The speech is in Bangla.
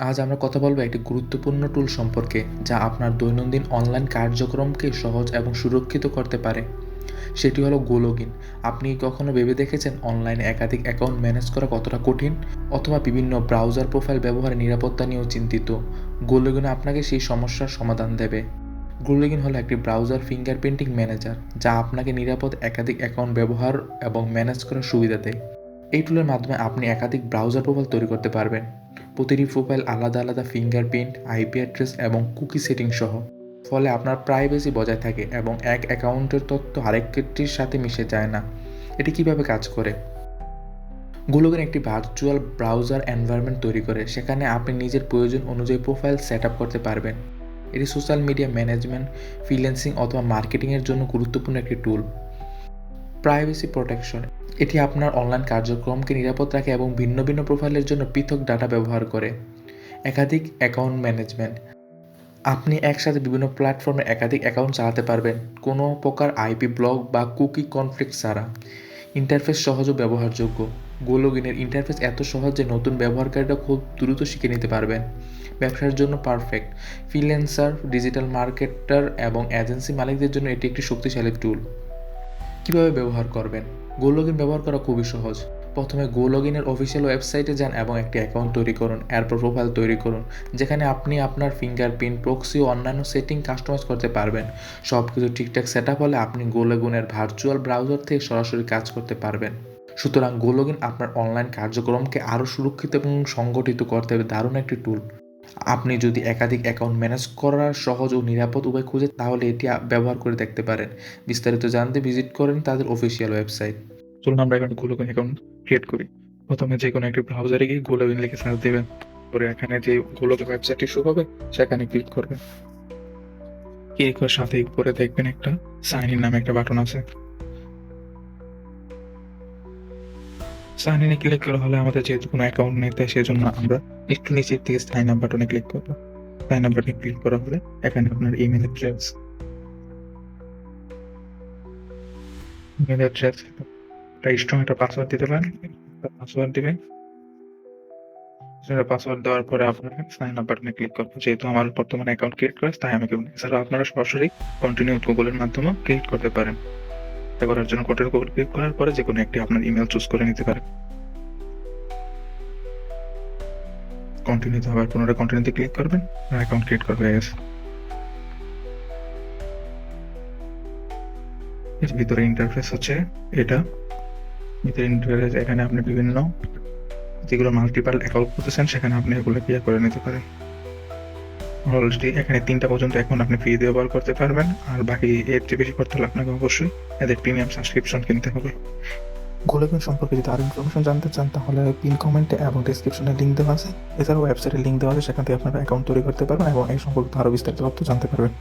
আজ আমরা কথা বলব একটি গুরুত্বপূর্ণ টুল সম্পর্কে যা আপনার দৈনন্দিন অনলাইন কার্যক্রমকে সহজ এবং সুরক্ষিত করতে পারে। সেটি হলো গোলগিন আপনি কি কখনো ভেবে দেখেছেন অনলাইনে একাধিক অ্যাকাউন্ট ম্যানেজ করা কতটা কঠিন? অথবা বিভিন্ন ব্রাউজার প্রোফাইল ব্যবহারের নিরাপত্তা নিয়েও চিন্তিত। গোলগিন আপনাকে সেই সমস্যার সমাধান দেবে। গোলগিন হলো একটি ব্রাউজার ফিঙ্গারপ্রিন্টিং ম্যানেজার যা আপনাকে নিরাপদ একাধিক অ্যাকাউন্ট ব্যবহার এবং ম্যানেজ করার সুবিধা দেয়। এই টুলের মাধ্যমে আপনি একাধিক ব্রাউজার প্রোফাইল তৈরি করতে পারবেন। প্রতিটি প্রোফাইল আলাদা আলাদা ফিঙ্গারপ্রিন্ট আইপি অ্যাড্রেস এবং কুকি সেটিং সহ। ফলে আপনার প্রাইভেসি বজায় থাকে এবং এক অ্যাকাউন্টের তথ্য আরেকটির সাথে মিশে যায় না। এটি কীভাবে কাজ করে? গুলোগিন একটি ভার্চুয়াল ব্রাউজার এনভায়রনমেন্ট তৈরি করে। সেখানে আপনি নিজের প্রয়োজন অনুযায়ী প্রোফাইল সেট আপ করতে পারবেন। এটি সোশ্যাল মিডিয়া ম্যানেজমেন্ট ফ্রিল্যান্সিং অথবা মার্কেটিংয়ের জন্য গুরুত্বপূর্ণ একটি টুল প্রাইভেসি প্রোটেকশন এটি আপনার অনলাইন কার্যক্রমকে নিরাপদ রাখে এবং ভিন্ন ভিন্ন প্রোফাইলের জন্য পৃথক ডাটা ব্যবহার করে। একাধিক অ্যাকাউন্ট ম্যানেজমেন্ট আপনি একসাথে বিভিন্ন প্ল্যাটফর্মে একাধিক অ্যাকাউন্ট চালাতে পারবেন, কোনো প্রকার আইপি ব্লক বা কুকি কনফ্লিক্ট ছাড়া। ইন্টারফেস সহজ ও ব্যবহারযোগ্য। গোলগিনের ইন্টারফেস এত সহজ যে নতুন ব্যবহারকারীরা খুব দ্রুত শিখে নিতে পারবেন। ব্যবসার জন্য পারফেক্ট ফ্রিল্যান্সার ডিজিটাল মার্কেটার এবং এজেন্সি মালিকদের জন্য এটি একটি শক্তিশালী টুল কীভাবে ব্যবহার করবেন? গো গোলগিন ব্যবহার করা খুবই সহজ। প্রথমে গো গোলগিনের অফিসিয়াল ওয়েবসাইটে যান এবং একটি অ্যাকাউন্ট তৈরি করুন। এরপর প্রোফাইল তৈরি করুন, যেখানে আপনি আপনার ফিঙ্গারপ্রিন্ট প্রক্সি ও অন্যান্য সেটিং কাস্টমাইজ করতে পারবেন। সব কিছু ঠিকঠাক সেট আপ হলে আপনি গো গোলগুনের ভার্চুয়াল ব্রাউজার থেকে সরাসরি কাজ করতে পারবেন। সুতরাং গোলগিন আপনার অনলাইন কার্যক্রমকে আরও সুরক্ষিত এবং সংগঠিত করতে হবে। দারুণ একটি টুল আপনি যদি একাধিক অ্যাকাউন্ট ম্যানেজ করার সহজ ও নিরাপদ উপায় খুঁজে, তাহলে এটি ব্যবহার করে দেখতে পারেন। বিস্তারিত জানতে ভিজিট করেন তাদের অফিসিয়াল ওয়েবসাইট চলুন আমরা এখন গুলোগিন অ্যাকাউন্ট ক্রিয়েট করি। প্রথমে যে কোনো একটি ব্রাউজারে গিয়ে গুলোগিন লিখে সার্চ দেবেন। পরে এখানে যে গুলোগিন ওয়েবসাইটটি শুরু হবে, সেখানে ক্লিক করবেন। ক্লিক করার সাথে উপরে দেখবেন একটা সাইন ইন নামে একটা বাটন আছে। সাইন ইনে ক্লিক করা হলে আমাদের যেহেতু কোনো অ্যাকাউন্ট নেই, তাই সেজন্য আমরা একটু নিচের থেকে সাইন আপ বাটনে ক্লিক করব। সাইন আপ বাটনে ক্লিক করা হলে এখানে আপনার ইমেল অ্যাড্রেস ইমেল অ্যাড্রেস একটা স্ট্রং একটা পাসওয়ার্ড দিতে পারেন। পাসওয়ার্ড দিবেন। সেটা পাসওয়ার্ড দেওয়ার পরে আপনার সাইন আপ বাটনে ক্লিক করব যেহেতু আমার বর্তমানে অ্যাকাউন্ট ক্রিয়েট করে তাই আমি করব এছাড়া আপনারা সরাসরি কন্টিনিউ গুগলের মাধ্যমে ক্রিয়েট করতে পারেন। এটা করার জন্য কন্টিনিউ গুগল ক্লিক করার পরে যে কোনো একটি আপনার ইমেল চুজ করে নিতে পারেন। কন্টিনিউতে আবার পুনরায় কন্টিনিউতে ক্লিক করবেন অ্যাকাউন্ট ক্রিয়েট করবে হয়ে গেছে। এর ভিতরে ইন্টারফেস হচ্ছে এটা। ভিতরে ইন্টারফেস এখানে আপনি বিভিন্ন যেগুলো মাল্টিপাল অ্যাকাউন্ট করতেছেন সেখানে আপনি এগুলো ক্লিয়ার করে নিতে পারেন। অলরেডি এখানে তিনটা পর্যন্ত এখন আপনি ফ্রি দিয়ে ব্যবহার করতে পারবেন। আর বাকি এর চেয়ে বেশি করতে হলে আপনাকে অবশ্যই এদের প্রিমিয়াম সাবস্ক্রিপশন কিনতে হবে। গোলাপিন সম্পর্কে যদি আরও ইনফরমেশন জানতে চান, তাহলে পিন কমেন্টে এবং ডিসক্রিপশনে লিঙ্ক দেওয়া আছে। এছাড়াও ওয়েবসাইটে লিঙ্ক দেওয়া আছে, সেখান থেকে আপনারা অ্যাকাউন্ট তৈরি করতে পারবেন এবং এই সম্পর্কে আরও বিস্তারিত তথ্য জানতে পারবেন।